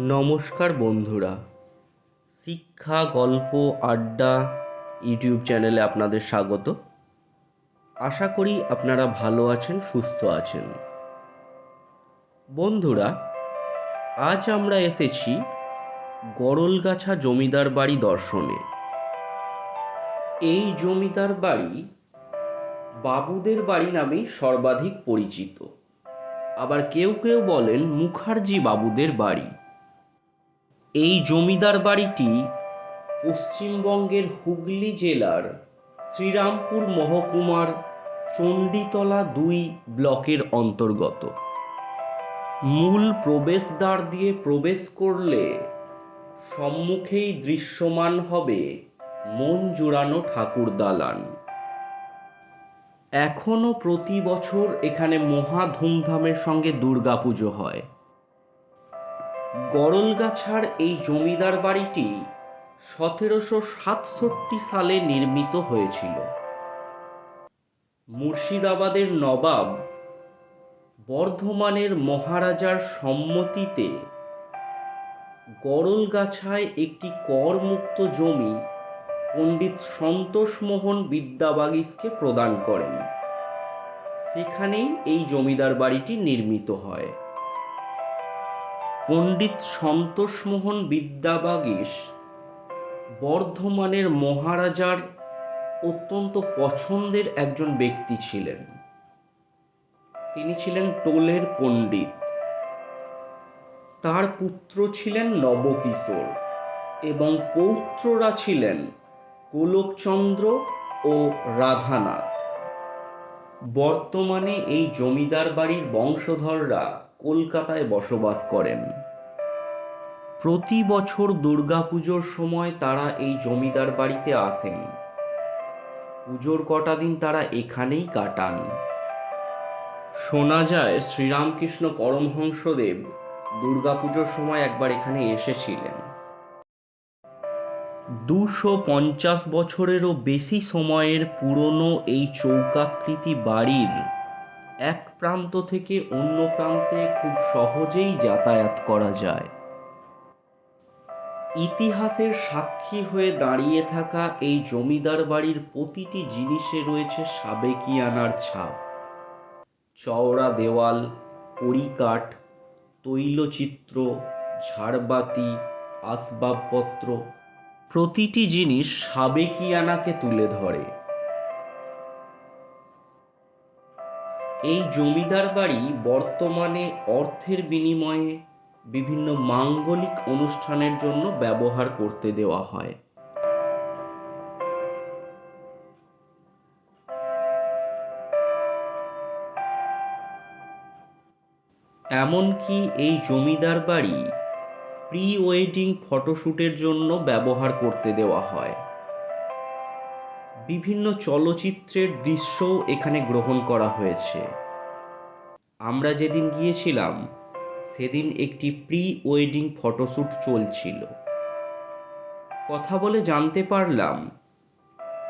নমস্কার বন্ধুরা। শিক্ষা, গল্প, আড্ডা ইউটিউব চ্যানেলে আপনাদের স্বাগত। আশা করি আপনারা ভালো আছেন, সুস্থ আছেন। বন্ধুরা, আজ আমরা এসেছি গরলগাছা জমিদার বাড়ি দর্শনে। এই জমিদার বাড়ি বাবুদের বাড়ি নামেই সর্বাধিক পরিচিত। আবার কেউ কেউ বলেন মুখার্জি বাবুদের বাড়ি। এই জমিদার বাড়িটি পশ্চিমবঙ্গের হুগলি জেলার শ্রীরামপুর মহকুমার চণ্ডীতলা দুই ব্লকের অন্তর্গত। মূল প্রবেশদ্বার দিয়ে প্রবেশ করলে সম্মুখেই দৃশ্যমান হবে মন জুড়ানো ঠাকুর দালান। এখনও প্রতি বছর এখানে মহা ধুমধামের সঙ্গে দুর্গাপুজো হয়। গরলগাছার এই জমিদার বাড়িটি সতেরোশো সাতষট্টি সালে নির্মিত হয়েছিল। মুর্শিদাবাদের নবাব বর্ধমানের মহারাজার সম্মতিতে গরলগাছায় একটি করমুক্ত জমি পণ্ডিত সন্তোষমোহন বিদ্যাবাগীশকে প্রদান করেন। সেখানেই এই জমিদার বাড়িটি নির্মিত হয়। পণ্ডিত সন্তোষমোহন বিদ্যাবাগীশ বর্ধমানের মহারাজার অত্যন্ত পছন্দের একজন ব্যক্তি ছিলেন। তিনি ছিলেন টোলের পণ্ডিত। তার পুত্র ছিলেন নবকিশোর এবং পৌত্ররা ছিলেন গোলকচন্দ্র ও রাধানাথ। বর্তমানে এই জমিদার বাড়ির বংশধররা কলকাতায় বসবাস করেন। প্রতি বছর দুর্গাপুজোর সময় তারা এই জমিদার বাড়িতে আসেন। পুজোর কটা দিন তারা এখানেই কাটান। শোনা যায়, শ্রীরামকৃষ্ণ পরমহংসদেব দুর্গাপুজোর সময় একবার এখানে এসেছিলেন। দুশো পঞ্চাশ বছরেরও বেশি সময়ের পুরনো এই চৌকাকৃতি বাড়ির এক প্রান্ত থেকে অন্য প্রান্তে খুব সহজেই যাতায়াত করা যায়। ইতিহাসের সাক্ষী হয়ে দাঁড়িয়ে থাকা এই জমিদার বাড়ির প্রতিটি জিনিসে রয়েছে সাবেকিয়ানার ছাপ। চওড়া দেওয়াল, পরিকাঠ, তৈলচিত্র, ঝাড়বাতি, আসবাবপত্র প্রতিটি জিনিস সাবেকিয়ানাকে তুলে ধরে। এই জমিদার বাড়ি বর্তমানে অর্থের বিনিময়ে বিভিন্ন মাঙ্গলিক অনুষ্ঠানের জন্য ব্যবহার করতে দেওয়া হয়। এমনকি এই জমিদার বাড়ি প্রি ওয়েডিং ফটোশ্যুটের জন্য ব্যবহার করতে দেওয়া হয়। বিভিন্ন চলচ্চিত্রের দৃশ্যও এখানে গ্রহণ করা হয়েছে। আমরা যেদিন গিয়েছিলাম, সেদিন একটি প্রি ওয়েডিং ফটোশ্যুট চলছিল। কথা বলে জানতে পারলাম,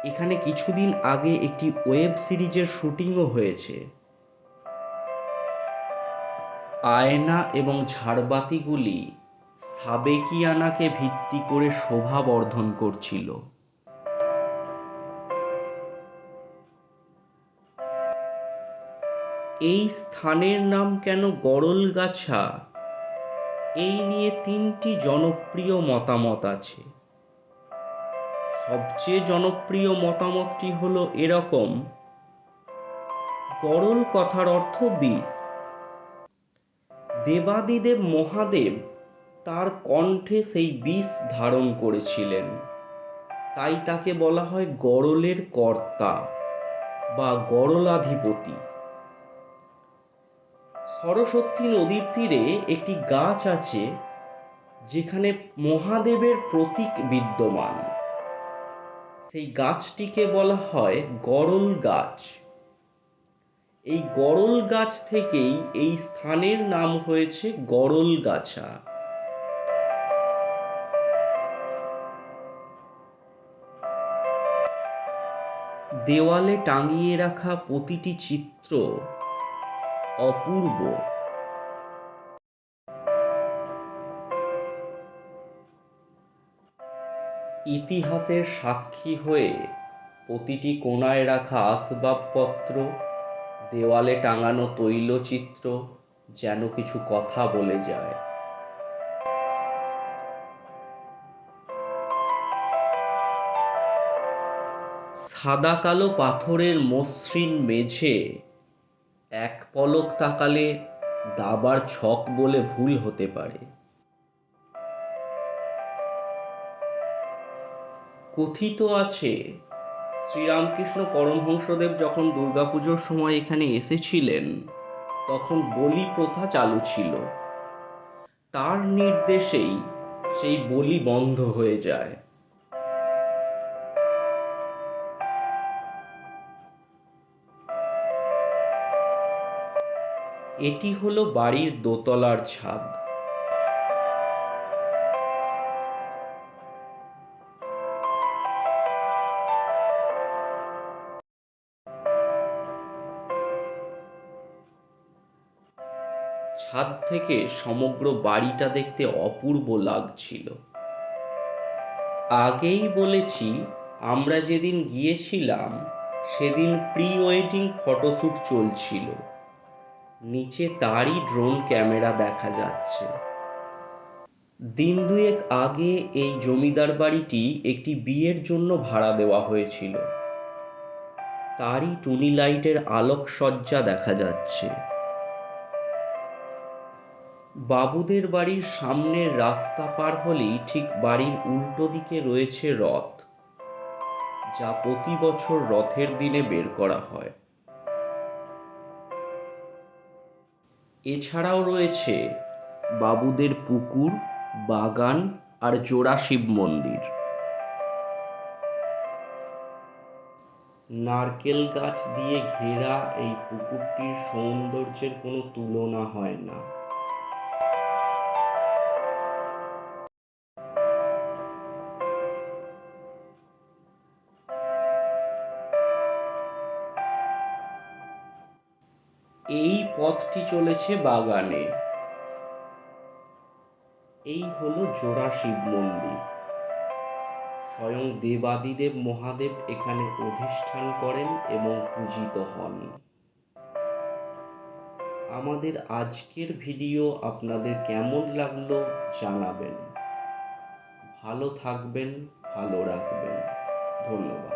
এখানে কিছুদিন আগে একটি ওয়েব সিরিজের শুটিংও হয়েছে। আয়না এবং ঝাড়বাতিগুলি সাবেকিয়ানাকে ভিত্তি করে শোভা বর্ধন করছিল। এই স্থানের নাম কেন গরলগাছা এই নিয়ে তিনটি জনপ্রিয় মতামত আছে। সবচেয়ে জনপ্রিয় মতামতটি হলো এরকম গরল কথার অর্থ বিষ দেবাদিদেব মহাদেব তার কণ্ঠে সেই বিষ ধারণ করেছিলেন। তাই তাকে বলা হয় গরলের কর্তা বা গরলাধিপতি। সরস্বতী নদীর তীরে একটি গাছ আছে, যেখানে মহাদেবের প্রতীক বিদ্যমান। সেই গাছটিকে বলা হয় গরল গাছ। এই গরল গাছ থেকেই এই স্থানের নাম হয়েছে গরলগাছা দেওয়ালে টাঙিয়ে রাখা প্রতিটি চিত্র অপূর্ব। ইতিহাসের সাক্ষী হয়ে প্রতিটি কোণায় রাখা আসবাবপত্র, দেওয়ালে টাঙানো তৈলচিত্র, যেন কিছু কথা বলে যায়। সাদা কালো পাথরের মসৃণ মেঝে, এক পলক তাকালে দাবার ছক বলে ভুল হতে পারে। কথিত আছে, শ্রীরামকৃষ্ণ পরমহংসদেব যখন দুর্গাপুজোর সময় এখানে এসেছিলেন, তখন বলি প্রথা চালু ছিল। তার নির্দেশেই সেই বলি বন্ধ হয়ে যায়। এটি হলো বাড়ির দোতলার ছাদ। ছাদ থেকে সমগ্র বাড়িটা দেখতে অপূর্ব লাগছিল। আগেই বলেছি, আমরা যেদিন গিয়েছিলাম, সেদিন প্রি ওয়েডিং ফটোশ্যুট চলছিল। নিচে তারই ড্রোন ক্যামেরা দেখা যাচ্ছে। দিন দুয়েক আগে এই জমিদার বাড়িটি একটি বিয়ের জন্য ভাড়া দেওয়া হয়েছিল। তারই টুনি লাইটের আলোকসজ্জা দেখা যাচ্ছে। বাবুদের বাড়ির সামনের রাস্তা পার হলেই ঠিক বাড়ির উল্টো দিকে রয়েছে রথ, যা প্রতি বছর রথের দিনে বের করা হয়। এছাড়াও রয়েছে বাবুদের পুকুর, বাগান আর জোড়া শিব মন্দির। নারকেল গাছ দিয়ে ঘেরা এই পুকুরটির সৌন্দর্যের কোনো তুলনা হয় না। এই পথটি চলেছে বাগানে। এই হলো জোড়া শিব মন্দির। স্বয়ং দেবাদিদেব মহাদেব এখানে অধিষ্ঠান করেন এবং পূজিত হন। আমাদের আজকের ভিডিও আপনাদের কেমন লাগল জানাবেন। ভালো থাকবেন, ভালো রাখবেন। ধন্যবাদ।